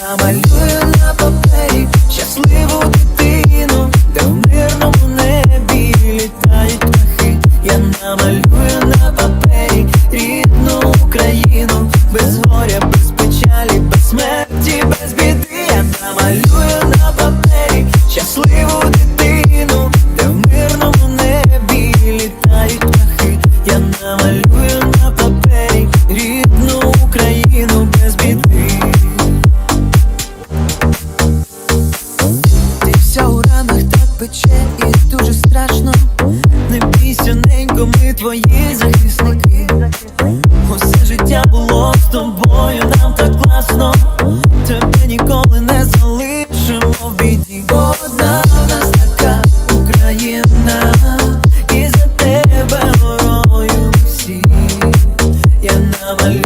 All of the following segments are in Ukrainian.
намалюю на папері щасливо. пече і дуже страшно. Не бійсяненько, ми твої захисники. Усе життя було з тобою, нам так класно. Тебе ніколи не залишимо в біді. Одна в нас така Україна, і за тебе горою всі. Я навалю.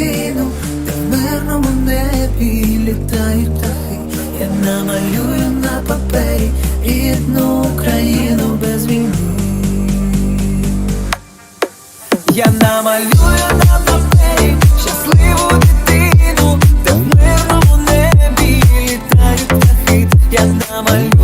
Україну, Та в мирному небі літають птахи. Я намалюю на папері рідну Україну без війни. Я намалюю на папері щасливу дитину, Та в мирному небі літають птахи. Я намалюю